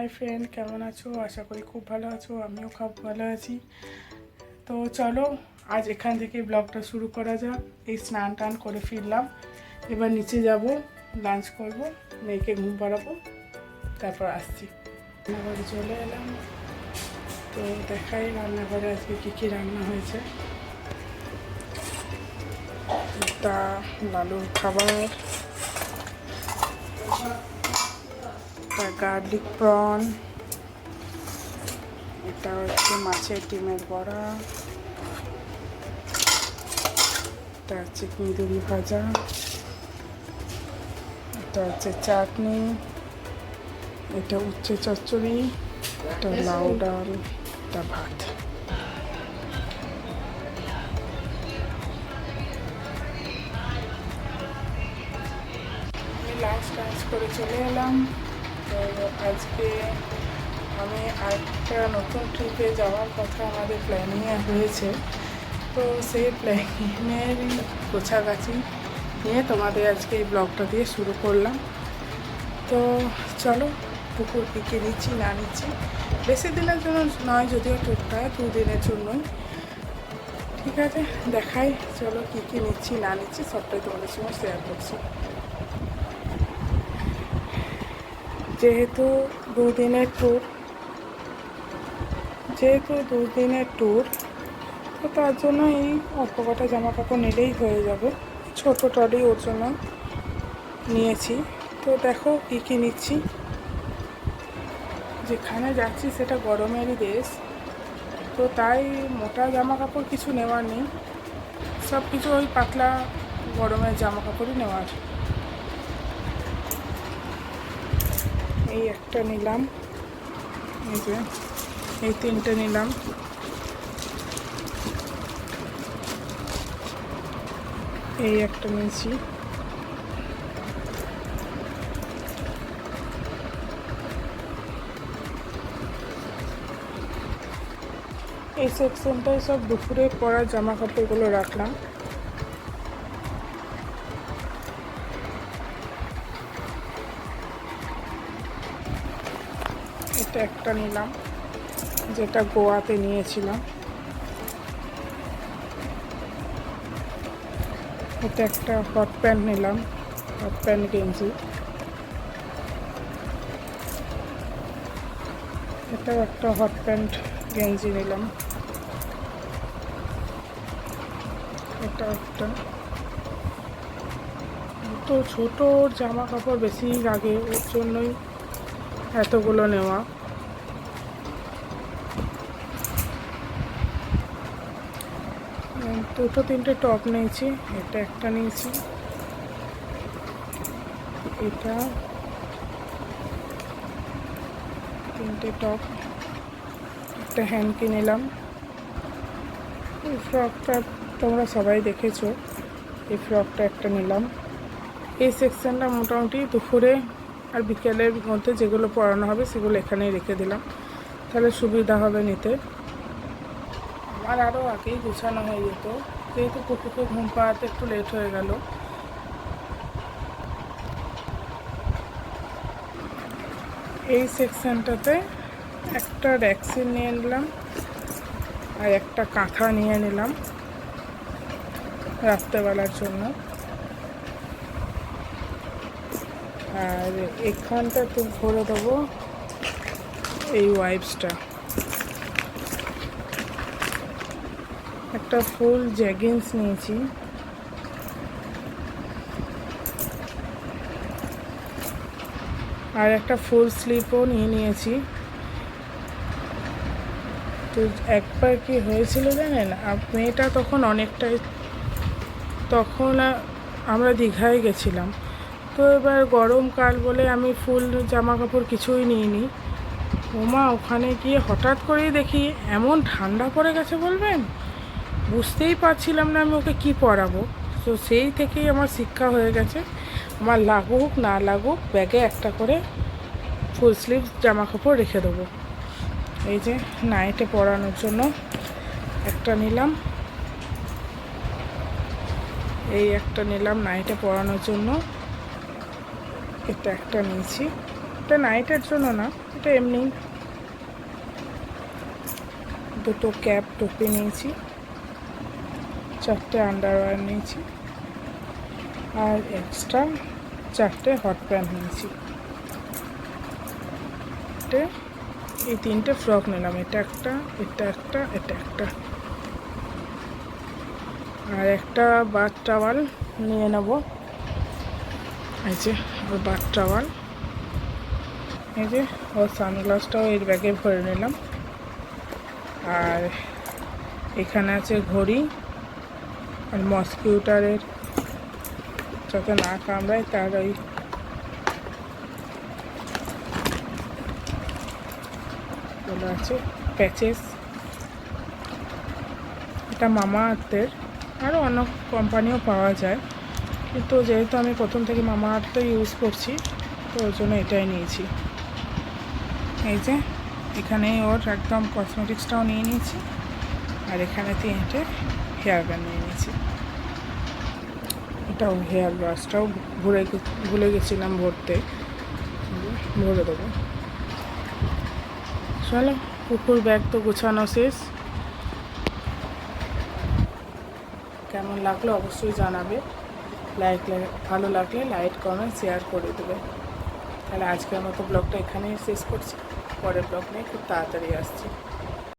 Hi friend কেমন আছো? আশা করি খুব ভালো আছো, আমিও খুব ভালো আছি। তো চলো, আজ এখান থেকে ব্লগটা শুরু করা যাক। এই স্নান টান করে ফিরলাম। এবার নিচে যাব লাঞ্চ করব, মেয়েকে ঘুম পাড়াবো, তারপর আসছি। রান্নাঘরে চলে এলাম। তো দেখাই রান্নাঘরে আজকে কী কী রান্না হয়েছে। তা লালুর খাবার। এটা গার্লিক প্রন এটা হচ্ছে মাছের ডিমের বড়া, এটা হচ্ছে কুঁদুরি ভাজা, এটা হচ্ছে চাটনি, এটা উচ্ছে চচ্চড়ি, এটা লাউ ডাল, এটা ভাত। টাঞ্চ করে চলে এলাম। আজকে আমি আরেকটা নতুন ট্রিপে যাওয়ার কথা আমাদের প্ল্যানিংয়ে হয়েছে। তো সেই প্ল্যানিংয়েরই গোছাগাছি নিয়ে তোমাদের আজকে এই ব্লগটা দিয়ে শুরু করলাম। তো চলো, পুকুর পিকে নিচ্ছি, না নিচ্ছি। বেশি দিনের জন্য নয়, যদিও টুকটা দু দিনের জন্যই। ঠিক আছে, দেখাই, চলো কী কী নিচ্ছি, না নিচ্ছি, সবটাই তোমাদের সঙ্গে শেয়ার করছি। যেহেতু দুদিনের ট্যুর যেহেতু দুদিনের ট্যুর তো তার জন্য এই অল্প কটা জামা কাপড় নিলেই হয়ে যাবে। ছোটো টলি ওর জন্য নিয়েছি। তো দেখো কী কী নিচ্ছি। যেখানে যাচ্ছি সেটা গরমেরই দেশ। তো তাই মোটা জামা কাপড় কিছু নেওয়ার নেই। সব কিছু ওই পাতলা গরমের জামা কাপড়ই নেওয়ার। এই একটা নিলাম। এই যে, এই তিনটে নিলাম। এই একটা নিয়েছি। এই সেকশনটায় সব দুপুরে পরা জামা কাপড়গুলো রাখলাম। এটা একটা নিলাম, যেটা গোয়াতে নিয়েছিলাম। এটা একটা হট প্যান্ট নিলাম হট প্যান্ট গেঞ্জি। এটাও একটা হট প্যান্ট গেঞ্জি নিলাম। এটা একটা। তো ছোট জামা কাপড় বেশি লাগে ওর জন্যই এতগুলো নেওয়া। দুটো তিনটে টপ নিয়েছি এটা একটা নিয়েছি। এটা তিনটে টপ, একটা হ্যান্ডকি নিলাম। এই ফ্রকটা তোমরা সবাই দেখেছ, এই ফ্রকটা একটা নিলাম। এই সেকশনটা মোটামুটি দুপুরে আর বিকেলের মধ্যে যেগুলো পড়ানো হবে সেগুলো এখানেই রেখে দিলাম। তাহলে সুবিধা হবে নিতে। আমার আরও আগেই গুছানো হয়ে যেত। যেহেতু কুকুরকে ঘুম পাড়াতে একটু লেট হয়ে গেল। এই সেকশনটাতে একটা ভ্যাকসিন নিয়ে নিলাম আর একটা কাঁথা নিয়ে নিলাম রাত্রেবেলার জন্য। আর এখানটা তো ভরে দেবো এই ওয়াইপসটা একটা ফুল জ্যাগিন্স নিয়েছি। আর একটা ফুল স্লিপও নিয়ে নিয়েছি। তো একবার কি হয়েছিল জানেন? মেয়েটা তখন অনেকটাই, তখন আমরা দীঘায় গেছিলাম। তো এবার গরমকাল বলে আমি ফুল জামা কাপড় কিছুই নিইনি। ওমা, ওখানে গিয়ে হঠাৎ করেই দেখি এমন ঠান্ডা পড়ে গেছে বলবেন? বুঝতেই পারছিলাম না আমি ওকে কী পরাবো তো সেই থেকেই আমার শিক্ষা হয়ে গেছে। আমার লাগুক, না লাগুক, ব্যাগে একটা করে ফুল স্লিভ জামা কাপড় রেখে দেবো। এই যে নাইটে পরানোর জন্য একটা নিলাম। এই একটা নিলাম নাইটে পরানোর জন্য। এটা একটা নিয়েছি। এটা নাইটের জন্য না, এটা এমনি। দুটো ক্যাপ টুপি নিয়েছি। চারটে আন্ডারওয়্যার নিয়েছি। আর এক্সট্রা চারটে হট প্যান্ট নিয়েছি। এই তিনটে ফ্রক নিলাম। এটা একটা এটা একটা এটা একটা। আর একটা বাথ টাওয়াল নিয়ে নেব। এই যে ওর বাথ টাওয়াল এই যে ওর সানগ্লাসটাও এর ব্যাগে ভরে নিলাম। আর এখানে আছে ঘড়ি। আর মসকিউটারের যাতে না কামড়ায়, তার ওই আছে, প্যাচেস। এটা মামা আর্থের আরও অন্য কোম্পানিও পাওয়া যায়। কিন্তু যেহেতু আমি প্রথম থেকে মামা আর্থটা ইউজ করছি, তো ওই জন্য এটাই নিয়েছি। এই যে এখানে ওর একদম কসমেটিক্সটাও নিয়ে নিয়েছি। আর এখানে তিনটে হেয়ার ব্যান্ড নিয়ে নিয়েছি। এটাও হেয়ার ব্রাশটাও ভরে ভুলে গেছিলাম ভরতে। ভরে দেবো। চলো কুকুর ব্যাগ তো গোছানো শেষ। কেমন লাগল অবশ্যই জানাবে। লাইক ভালো লাগলে লাইক, কমেন্ট, শেয়ার করে দেবে। তাহলে আজকের মতো ব্লগটা এখানেই শেষ করছি। পরের ব্লগ নিয়ে খুব তাড়াতাড়ি আসছি।